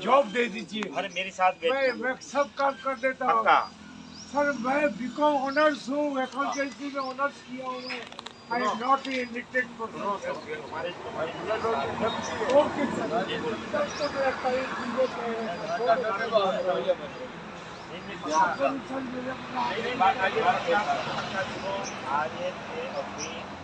Job दे दीजिए। अरे मेरे साथ मैं मैं सब काम कर देता हूँ। सर मैं बीकॉम ऑनर्स हूँ अकाउंटेंसी में ऑनर्स किया हूँ मैं। आई एम नॉट हमारे ओके सर। तब तो मेरा अभी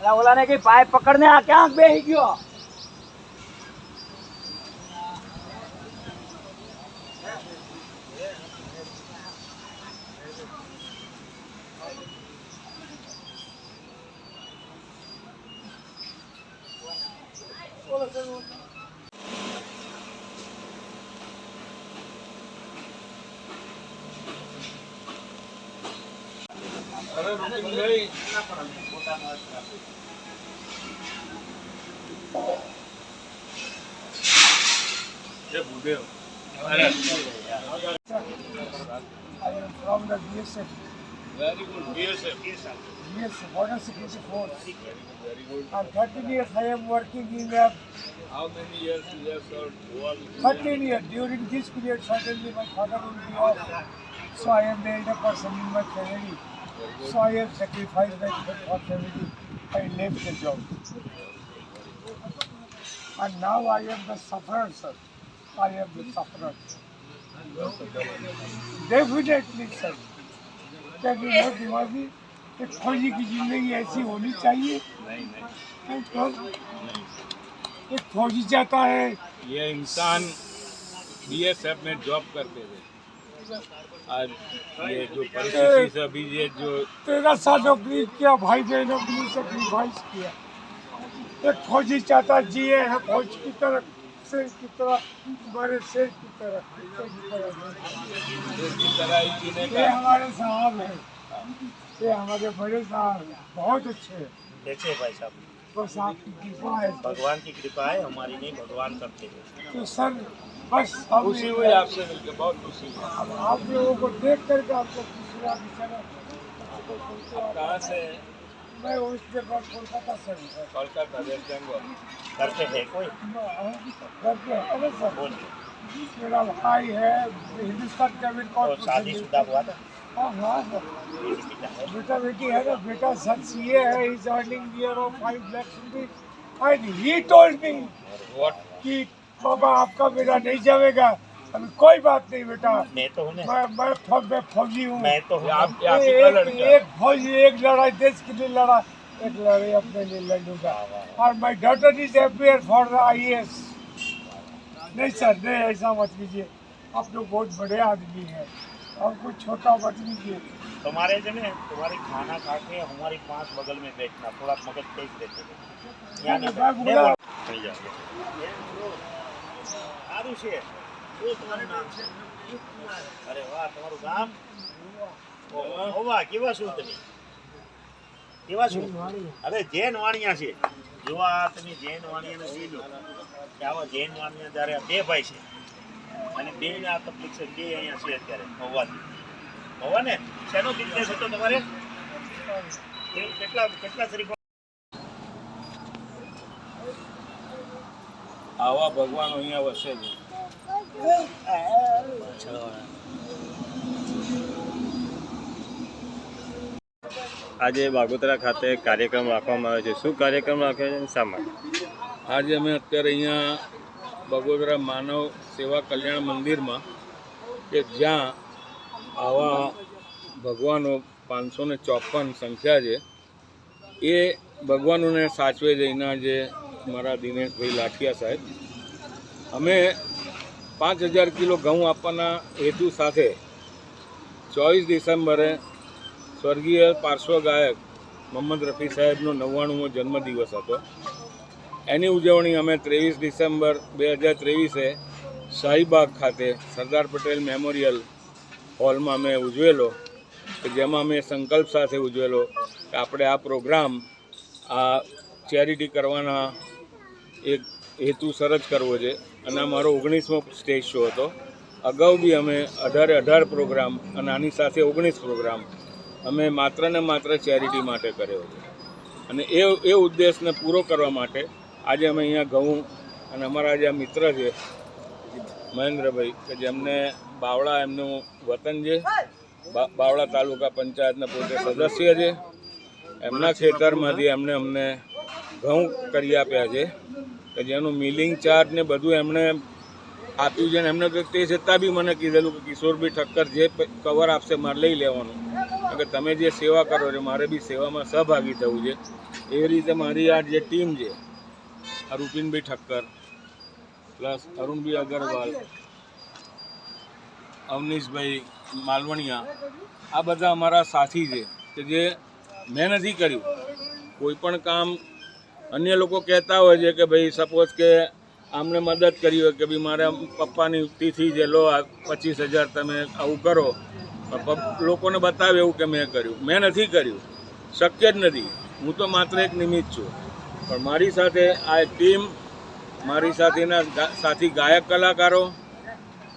अरे बोला ने की पाइप पकड़ने आ क्या आँख बेही क्यों? 13 years I am working in a... How many years you have served? 13 years. During this period, suddenly my father will be off. So I am the elder person in my family. So I have sacrificed myself for family. I left the job. And now I am the sufferer, sir. I am the sufferer. Definitely, sir. क्या बहुत दिमागी एक फौजी की ज़िंदगी ऐसी होनी चाहिए फौज- एक फौजी चाहता है ये इंसान बीएसएफ में जॉब करते थे आज ये जो परिस्थिति से अभी ये जो तेरह साल नौकरी किया भाई के लिए सेक्रीफाइस किया। एक फौजी चाहता जिए है फौज की तरह शेर की तरह हमारे शेर की तरह ये हमारे साहब हैं। ये हमारे बड़े साहब हैं। बहुत अच्छे हैं। कैसे भाई साहब। बस आपकी कृपा है। भगवान की कृपा है हमारी नहीं भगवान करते हैं। तो सर बस खुशी हुई आपसे मिलकर बहुत खुशी हुई। आप लोगों को देख करके आपको खुशी आप कहाँ से मैं उस जगह कोलकाता से हूँ। कोलकाता वेस्ट बंगाल। करते हैं कोई? घर पे अरे सर बोलिए। मेरा भाई है हिंदुस्तान कैबिनेट तो कॉर्पोरेशन शादीशुदा हुआ था? हाँ हाँ सर है। बेटा बेटी है ना बेटा सर सीए है is earning year of five lakh rupees and he told me what कि बाबा आपका बेटा नहीं जाएगा अभी कोई बात नहीं बेटा। मैं तो हूँ मैं मैं फौ- मैं फौजी हूँ। मैं तो हूँ आप एक, एक फौजी एक लड़ाई देश के लिए लड़ा। एक लड़ाई अपने लिए लड़ूँगा। और my daughter is appear for the IAS नहीं सर नहीं ऐसा मत कीजिए। आप लोग बहुत बड़े आदमी हैं। और कुछ छोटा मत कीजिए। तुम्हारे जो है तुम्हारी खाना खा के हमारी पाँच बगल में बैठना थोड़ा मगज तेज देते थे સારું છે. અરે વાહ, તમારું ગામ? જૈન વાણિયા છે. બે ભાઈ છે, અને બે આ તકલીફ છે, બે અહીંયા છે અત્યારે મહુવા ને શેનો બિઝનેસ હતો તમારે? કેટલા કેટલા શરીફો આવા ભગવાન અહીંયા વસે છે. આજે બાગોતરા ખાતે કાર્યક્રમ રાખવામાં આવ્યો છે. શું કાર્યક્રમ રાખ્યો છે શા માટે? આજે અમે અત્યારે અહીંયા બગોદરા માનવ સેવા કલ્યાણ મંદિરમાં કે જ્યાં આવા ભગવાનો પાંચસો ને ચોપન સંખ્યા છે એ ભગવાનોને સાચવે છે જે મારા દિનેશભાઈ લાઠિયા સાહેબ. અમે પાંચ હજાર કિલો ઘઉં આપવાના હેતુ સાથે ચોવીસ ડિસેમ્બરે સ્વર્ગીય પાર્શ્વ ગાયક મોહમ્મદ રફી સાહેબનો નવ્વાણુંમો જન્મદિવસ હતો. એની ઉજવણી અમે ત્રેવીસ ડિસેમ્બર બે હજાર ત્રેવીસે શાહીબાગ ખાતે સરદાર પટેલ મેમોરિયલ હોલમાં અમે ઉજવેલો, કે જેમાં અમે સંકલ્પ સાથે ઉજવેલો કે આપણે આ પ્રોગ્રામ, આ ચેરિટી કરવાના એક હેતુ સરજ કરવો છે. અને મારો ઓગણીસમો સ્ટેજ શો હતો. અગાઉ બી અમે અઢારે અઢાર પ્રોગ્રામ અને આની સાથે ઓગણીસ પ્રોગ્રામ અમે માત્ર ને માત્ર ચેરિટી માટે કર્યો છે અને એ એ ઉદ્દેશને પૂરો કરવા માટે આજે અમે અહીંયા ઘઉં અને અમારા જે આ મિત્ર છે, મહેન્દ્રભાઈ, કે જેમને બાવળા એમનું વતન છે બાવળા તાલુકા પંચાયતના પોતે સદસ્ય છે, એમના ખેતરમાંથી એમને અમને ઘઉં કરી આપ્યા છે. કે જેનું મિલિંગ ચાર્જ ને બધું એમણે આપ્યું છે ને એમને તો છતાં બી મને કીધેલું કે કિશોરભાઈ ઠક્કર જે કવર આપશે મારે લઈ લેવાનું. કે તમે જે સેવા કરો છો, મારે બી સેવામાં સહભાગી થવું છે. એવી રીતે મારી આ જે ટીમ છે, આ રૂપિનભાઈ ઠક્કર, પ્લસ અરુણભાઈ અગરવાલ, અવનીશભાઈ માલવણિયા, આ બધા અમારા સાથી છે કે જે મેં નથી કર્યું. કોઈ પણ કામ અન્ય લોકો કહેતા હોય છે કે ભાઈ સપોઝ કે આમને મદદ કરી હોય કે ભાઈ, મારા પપ્પાની તિથિ છે, લો આ પચીસ હજાર તમે આવું કરો. લોકોને બતાવે એવું કે મેં કર્યું. મેં નથી કર્યું. શક્ય જ નથી. હું તો માત્ર એક નિમિત્ત છું. પણ મારી સાથે આ ટીમ, મારી સાથેના સાથી ગાયક કલાકારો,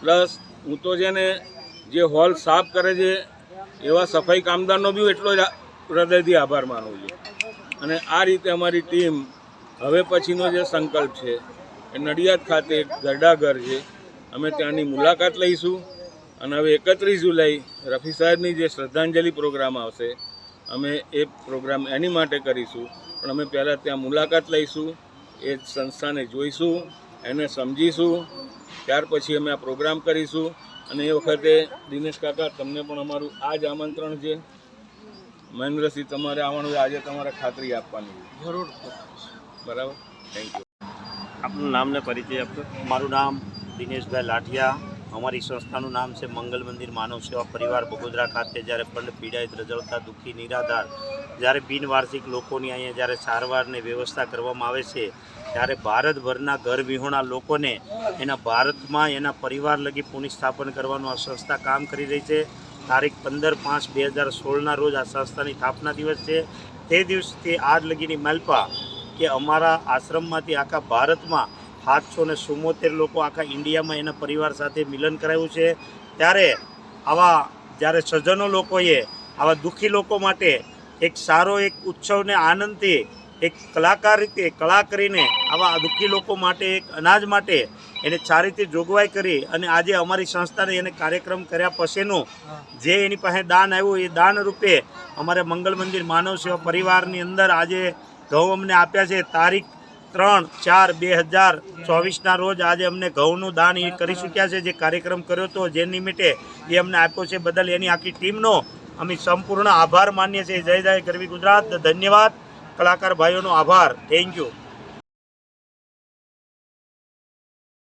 પ્લસ હું તો છે ને, જે હોલ સાફ કરે છે, એવા સફાઈ કામદારનો બી એટલો જ હૃદયથી આભાર માનું છું. અને આ રીતે અમારી ટીમ હવે પછીનો જે સંકલ્પ છે એ નડિયાદ ખાતે એક ગરડાઘર છે. અમે ત્યાંની મુલાકાત લઈશું અને હવે એકત્રીસ જુલાઈ રફી સાહેબની જે શ્રદ્ધાંજલિ પ્રોગ્રામ આવશે, અમે એ પ્રોગ્રામ એની માટે કરીશું. પણ અમે પહેલાં ત્યાં મુલાકાત લઈશું, એ સંસ્થાને જોઈશું, એને સમજીશું, ત્યાર પછી અમે આ પ્રોગ્રામ કરીશું. અને એ વખતે દિનેશ કાકા, તમને પણ અમારું આ જ આમંત્રણ છે. મહેન્દ્રસિંહ તમારે આવવાનું આજે તમારે ખાતરી આપવાની જરૂર. બરાબર? થેન્ક યુ આપનું નામ ને પરિચય આપશો? મારું નામ દિનેશભાઈ લાઠિયા. અમારી સંસ્થાનું નામ છે મંગલ મંદિર માનવ સેવા પરિવાર બગોદરા ખાતે. જ્યારે પંડ પીડાયત રજળતા દુઃખી નિરાધાર જ્યારે બિનવાર્ષિક લોકોની અહીંયા જ્યારે સારવારની વ્યવસ્થા કરવામાં આવે છે ત્યારે ભારતભરના ઘર વિહોણા લોકોને એના ભારતમાં એના પરિવાર લગી પુનઃસ્થાપન કરવાનું આ સંસ્થા કામ કરી રહી છે. તારીખ પંદર પાંચ બે હજાર સોળના રોજ આ સંસ્થાની સ્થાપના દિવસ છે. તે દિવસથી આજ લગીની માલપા કે અમારા આશ્રમમાંથી આખા ભારતમાં સાતસો ને ચુમ્મોતેર લોકો આખા ઇન્ડિયામાં એના પરિવાર સાથે મિલન કરાયું છે. ત્યારે આવા જ્યારે સજ્જનો લોકોએ, આવા દુઃખી લોકો માટે એક સારો, એક ઉત્સવને આનંદથી એક કલાકાર રીતે કળા કરીને આવા દુઃખી લોકો માટે, એક અનાજ માટે એને સારી રીતે જોગવાઈ કરી અને આજે અમારી સંસ્થાને એને કાર્યક્રમ કર્યા પછીનું જે એની પાસે દાન આવ્યું, એ દાન રૂપે અમારે મંગલ મંદિર માનવ સેવા પરિવારની અંદર આજે ઘઉં અમને આપ્યા છે. તારીખ ત્રણ ચાર બે હજાર ચોવીસના રોજ આજે અમને ઘઉંનું દાન એ કરી ચૂક્યા છે, જે કાર્યક્રમ કર્યો હતો, જે નિમિત્તે એ અમને આપ્યો છે. બદલ એની આખી ટીમનો અમે સંપૂર્ણ આભાર માનીએ છીએ. જય જય ગરવી ગુજરાત. ધન્યવાદ. કલાકાર ભાઈઓનો આભાર. Thank you